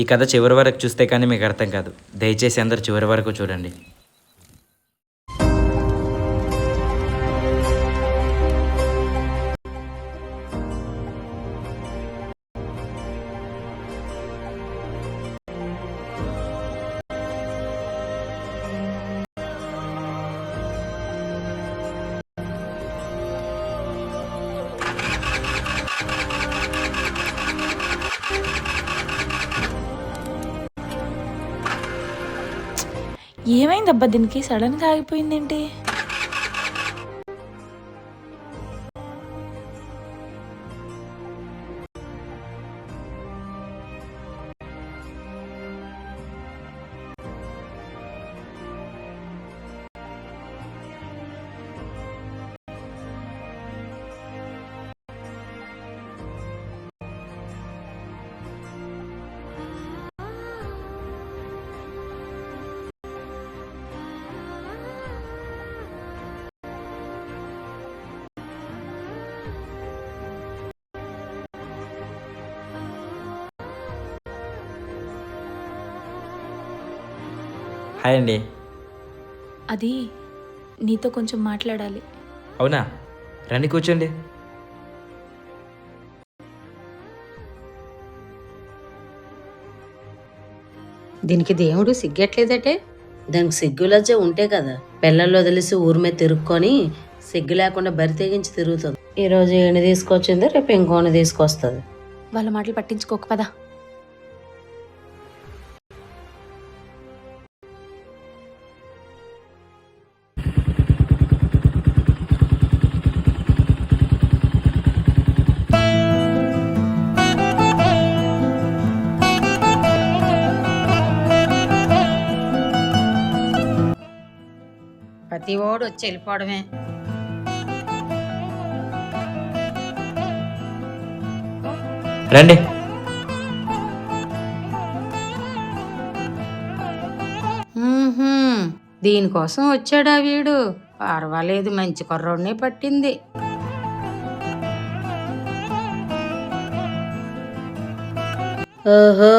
ఈ కథ చివరి వరకు చూస్తే కానీ మీకు అర్థం కాదు. దయచేసి అందరు చివరి వరకు చూడండి. ఏమైంది అబ్బా దీనికి? సడన్గా ఆగిపోయిందేంటి? హాయ్ అండి. అది నీతో కొంచెం మాట్లాడాలి. అవునా? రండి కూర్చోండి. దీనికి దేవుడు సిగ్గట్లేదటే? దానికి సిగ్గు లజ్జ ఉంటే కదా. పిల్లలు వదిలేసి ఊరి మీద తిరుక్కొని సిగ్గు లేకుండా బరి తెగించి తిరుగుతుంది. ఈ రోజు ఈయన తీసుకొచ్చింది రేపు ఇంకోని తీసుకొస్తుంది. వాళ్ళ మాటలు పట్టించుకోక పదా. ప్రతి ఓడు వచ్చి వెళ్ళిపోవడమే. రండి. దీనికోసం వచ్చాడా వీడు? పర్వాలేదు మంచి కుర్రోడ్నే పట్టింది. ఓహో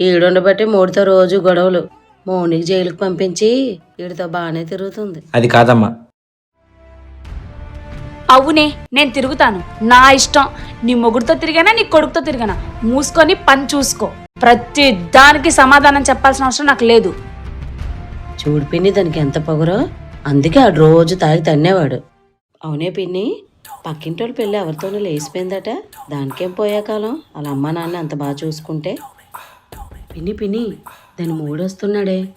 ఈడుండబట్టి మూడితో రోజు గొడవలు. మౌనికి జైలుకి పంపించి వీడితో బాగానే తిరుగుతుంది. అది కాదమ్మా. అవునే నేను తిరుగుతాను. నా ఇష్టం. నీ మొగుడుతో తిరిగానా నీ కొడుకుతో తిరిగానా? మూసుకొని పని చూసుకో. ప్రతి దానికి సమాధానం చెప్పాల్సిన అవసరం నాకు లేదు. చూడు పిన్ని దానికి ఎంత పొగరో అందుకే ఆడు రోజు తాగి తన్నేవాడు. అవునే పిన్ని పక్కింటోళ్ళ పెళ్ళి ఎవరితోనూ లేచిపోయిందట. దానికేం పోయే కాలం వాళ్ళ అమ్మ నాన్న అంత బాగా చూసుకుంటే. పిన్ని పిన్ని దాని మూడొస్తున్నాడే.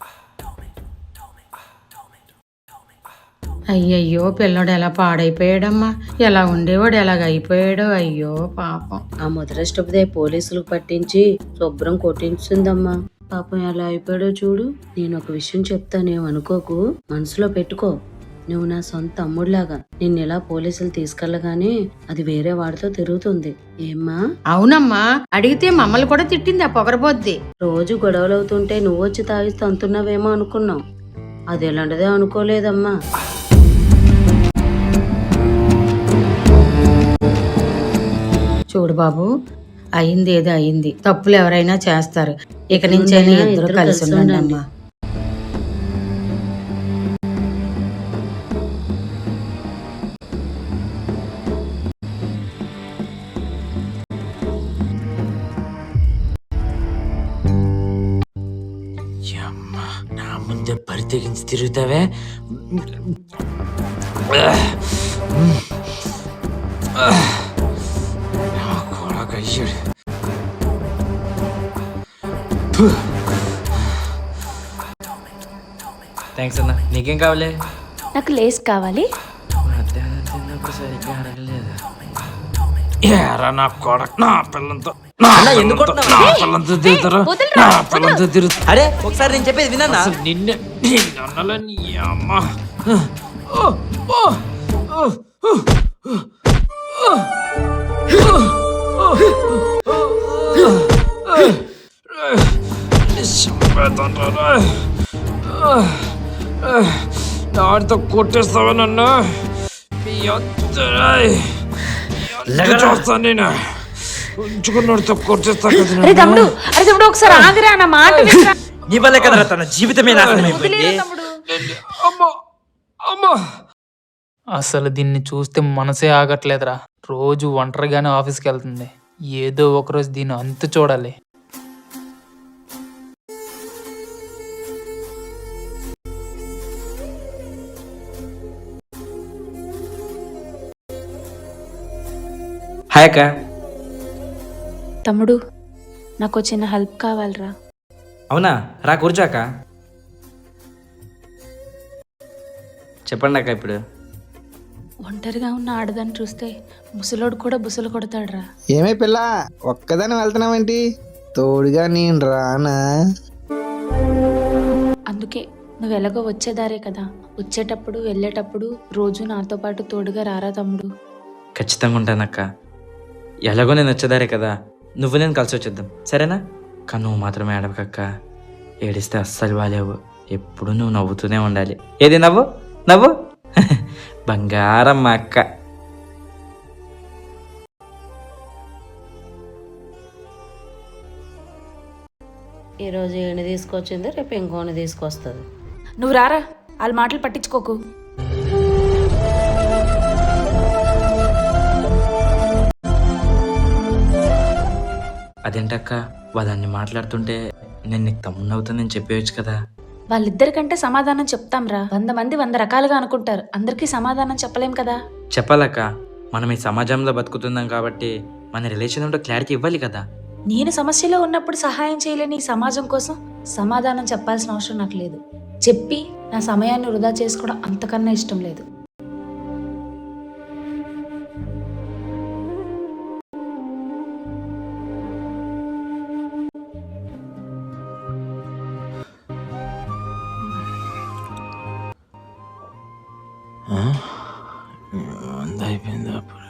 అయ్యయ్యో పిల్లోడు ఎలా పాడైపోయాడమ్మా? ఎలా ఉండేవాడు ఎలాగ అయిపోయాడో? అయ్యో పాపం. ఆ మొదటి పోలీసులకు పట్టించి శుభ్రం కొట్టించుందమ్మా. పాపం ఎలా అయిపోయాడో చూడు. నేను ఒక విషయం చెప్తానేమనుకోకు. మనసులో పెట్టుకో. నువ్వు నా సొంత తమ్ముడిలాగా. నిన్ను ఇలా పోలీసులు తీసుకెళ్ళగానే అది వేరే వాడితో తిరుగుతుంది. ఏమ్మా? అవునమ్మా అడిగితే మమ్మల్ని కూడా తిట్టింది ఆ పొగరబోద్ది. రోజు గొడవలు అవుతుంటే నువ్వు వచ్చి తాగి తంతున్నావేమో అనుకున్నాం అది ఎలాంటిదే అనుకోలేదమ్మా. చూడు బాబు అయింది ఏదో అయింది. తప్పులు ఎవరైనా చేస్తారు. ఇక నుంచి అయినా ఉందయ్యా, ఇద్దరు కలిసి ఉండండి. అమ్మా. నా ముందే బరి తెగించి తిరుగుతావే? నా కొడుకు అయ్యాడు. థ్యాంక్స్ అన్న. నీకేం కావాలి? నాకు లేస్ కావాలి. మధ్యాహ్నం తిన్నప్పుడు సరిగ్గా అడగలేదు. ఏరా నా కొడక నా పిల్లలతో అరే ఒకసారి నేను చెప్పేది వినన్నా? నిన్నే నిన్ను అనాలని ఈ అమ్మ. దాడితో కొట్టేస్తావా నన్ను? మీ. చూస్తాను నేను. ఉంచుకున్నాడు తప్పు కొట్టేస్తా కదా అరే తమ్ముడు అరే తమ్ముడు ఒకసారి ఆగిరా నా మాట వినరా. నీ వల్లే కదరా తన జీవితమే నాశనం అయిపోయింది. వదిలేరా తమ్ముడు? అమ్మా అమ్మా. అసలు దీన్ని చూస్తే మనసే ఆగట్లేదురా. రోజు ఒంటరిగానే ఆఫీస్కి వెళ్తుంది. ఏదో ఒకరోజు దీన్ని అంతు చూడాలి. హాయ్ అక్క. తమ్ముడు నాకు చిన్న హెల్ప్ కావాలిరా. అవునా? రా కూర్చోక. చెప్పండి అక్క ఇప్పుడు. ఒంటరిగా ఉన్న ఆడదాన్ని చూస్తే ముసలోడు కూడా బుసలు కొడతాడురా. ఏమే పిల్ల ఒక్కదాని వెళ్తున్నావేంటి? తోడుగా నేను రానా? అందుకే నువ్వు ఎలాగో వచ్చేదారే కదా. వచ్చేటప్పుడు వెళ్ళేటప్పుడు రోజు నాతో పాటు తోడుగా రారా తమ్ముడు. ఖచ్చితంగా ఉంటానక్క. ఎలాగో నేను వచ్చేదారే కదా. నువ్వు నేను కలిసి వచ్చేద్దాం. సరేనా? కానీ నువ్వు మాత్రమే ఏడవకక్క ఏడిస్తే అస్సలు బాలేవు. ఎప్పుడు నువ్వు నవ్వుతూనే ఉండాలి. ఏది నవ్వు? నవ్వు? బంగారం మా అక్క. ఈరోజు ఈయన తీసుకొచ్చింది రేపు ఇంకోని తీసుకొస్తుంది. నువ్వు రారా? వాళ్ళ మాటలు పట్టించుకోకు. అదేంటక్క వాళ్ళన్ని మాట్లాడుతుంటే నేను నీకు తమ్ముడు అవుతుందని చెప్పేయచ్చు కదా. వాళ్ళిద్దరికంటే సమాధానం చెప్తాంరా. వంద మంది వంద రకాలుగా అనుకుంటారు. అందరికీ సమాధానం చెప్పలేం కదా? చెప్పాలక్క. మనం ఈ సమాజంలో బతుకుతున్నాం కాబట్టి మన రిలేషన్ ఉంటే క్లారిటీ ఇవ్వాలి కదా. నేను సమస్యలో ఉన్నప్పుడు సహాయం చేయలేని ఈ సమాజం కోసం సమాధానం చెప్పాల్సిన అవసరం నాకు లేదు. చెప్పి నా సమయాన్ని వృధా చేసుకోవడం అంతకన్నా ఇష్టం లేదు. మంద అయిపోయింది అప్పుడు.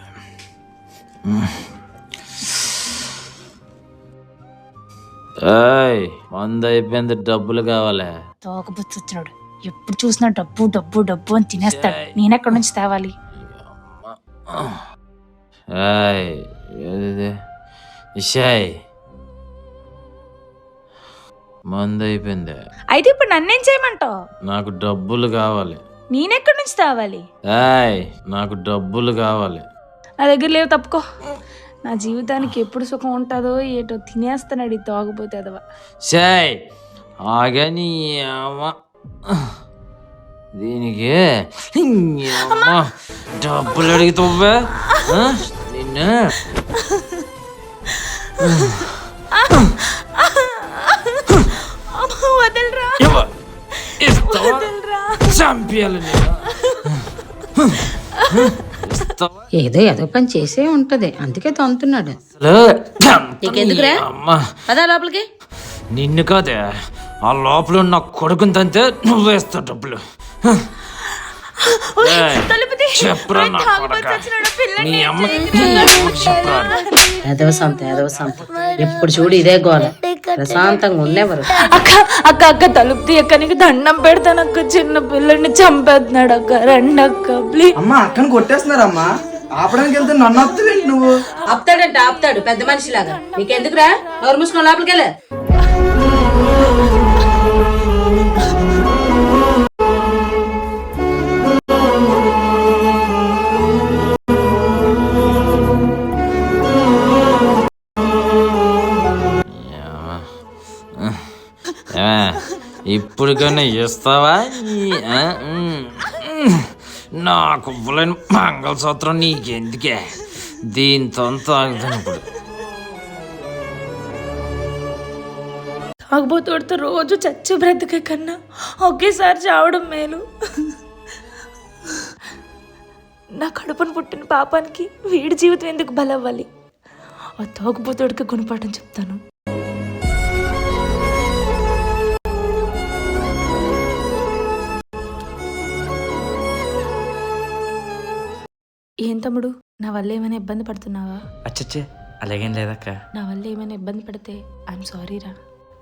మంద అయిపోయింది డబ్బులు కావాలే. తోకబుచ్చొచ్చినాడు ఎప్పుడు చూసినా డబ్బు డబ్బు డబ్బు అని తినేస్తాడు. నేనెక్కడి నుంచి తేవాలి? ఇషాయ్. మంద అయిపోయింది అయితే ఇప్పుడు నన్నేం చేయమంటావు? నాకు డబ్బులు కావాలి. నేనెక్కడి నుంచి తేవాలి? ఏయ్ నాకు డబ్బులు కావాలి. నా దగ్గర లేవు తప్పుకో. నా జీవితానికి ఎప్పుడు సుఖం ఉంటుందో ఏటో తినేస్తున్నాడు ఈ తోగపోతే అదవా. షాయ్ ఆగని అమ్మ. దీనికి ఈ అమ్మ. డబ్బులు అడుగుతావే నిన్ను? వదలరా. ఇస్తావా? ఏదో ఏదో పని చేసే ఉంటది. అందుకే తంతున్నాడు నీకెందుకురా? పదా లోపలికి. నిన్ను కాదే ఆ లోపల ఉన్న కొడుకుని తంతే నువ్వు వేస్తావు డబ్బులు ఏయ్, చెప్పురా నా కొడక. నీ అమ్మ చెప్పురా. ఎదవ సంత ఎదవ సంత. ఎప్పుడు చూడు ఇదే గోల. ప్రశాంతంగా ఉండేవారు. అక్క అక్క అక్క తలుపు తీయక్క నీకు దండం పెడతాను అక్క. చిన్న పిల్లల్ని చంపేస్తున్నాడు అక్క. రండి అక్క ప్లీజ్ అమ్మా అక్కని కొట్టేస్తున్నారమ్మా. ఆపడానికి వెళ్తే నన్ను ఆపుతావేంటి నువ్వు? ఆపుతాడంటే ఆపుతాడు పెద్ద మనిషిలాగా. నీకెందుకురా? ఎవరు మూసుకొని లోపలికి వెళ్ళే ఇప్పటికైనా ఇస్తావా నాకు ఇవ్వలేని మంగళసూత్రం నీకెందుకే? దీంతో తాగుతాను ఇప్పుడు. తాగుబోతుడితో రోజు చచ్చి బ్రతికే కన్నా ఒకేసారి చావడం మేలు. నా కడుపును పుట్టిన పాపానికి వీడి జీవితం ఎందుకు బలవ్వాలి? ఆ తాగుబోతుడికి గుణపాఠం చెప్తాను. తమ్ముడు నా వల్ల ఏమైనా ఇబ్బంది పడుతున్నావా? అచ్చచ్చే అలాగేం లేదక్క. నా వల్ల ఏమైనా ఇబ్బంది పడితే ఐఎమ్ సారీ రా.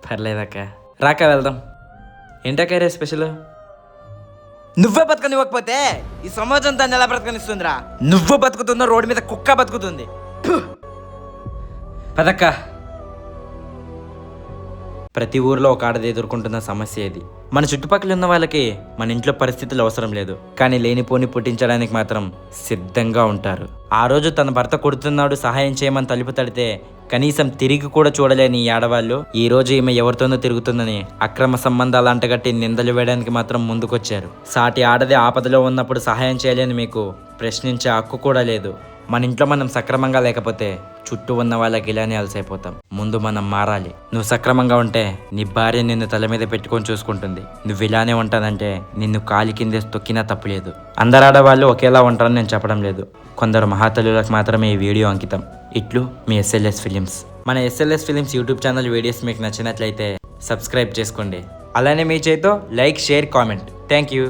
పర్లేదక్క. రాక వెళ్దాం. ఏంటక్క రే స్పెషల్ నువ్వే బతకనివ్వకపోతే ఈ సమాజం దాన్ని ఎలా బ్రతకనిస్తుందిరా? నువ్వు బతుకుతున్న రోడ్డు మీద కుక్క బతుకుతుంది! పదక్క. ప్రతి ఊర్లో ఒక ఆడది ఎదుర్కొంటున్న సమస్య ఇది. మన చుట్టుపక్కల ఉన్న వాళ్ళకి మన ఇంట్లో పరిస్థితులు అవసరం లేదు. కానీ లేనిపోని పుట్టించడానికి మాత్రం సిద్ధంగా ఉంటారు. ఆ రోజు తన భర్త కొడుతున్నాడు సహాయం చేయమని తలుపు తడితే కనీసం తిరిగి కూడా చూడలేని ఈ ఆడవాళ్ళు ఈ రోజు ఈమె ఎవరితోనో తిరుగుతుందని అక్రమ సంబంధాలు అంటగట్టి నిందలు వేయడానికి మాత్రం ముందుకొచ్చారు. సాటి ఆడది ఆపదలో ఉన్నప్పుడు సహాయం చేయలేని మీకు ప్రశ్నించే హక్కు కూడా లేదు. మన ఇంట్లో మనం సక్రమంగా లేకపోతే చుట్టూ ఉన్న వాళ్ళకి ఇలానే అలసైపోతాం. ముందు మనం మారాలి. నువ్వు సక్రమంగా ఉంటే నీ భార్య నిన్ను తల మీద పెట్టుకొని చూసుకుంటుంది. నువ్వు ఇలానే ఉంటానంటే నిన్ను కాలి కిందే తొక్కినా తప్పులేదు అందరు ఆడవాళ్ళు ఒకేలా ఉంటారని నేను చెప్పడం లేదు. కొందరు మహాతల్లులకు మాత్రమే ఈ వీడియో అంకితం. ఇట్లు మీ ఎస్ఎల్ఎస్ ఫిలిమ్స్. మన SLS films YouTube channel videos మీకు నచ్చినట్లయితే సబ్స్క్రైబ్ చేసుకోండి. అలానే మీ చేతితో like share comment. Thank you.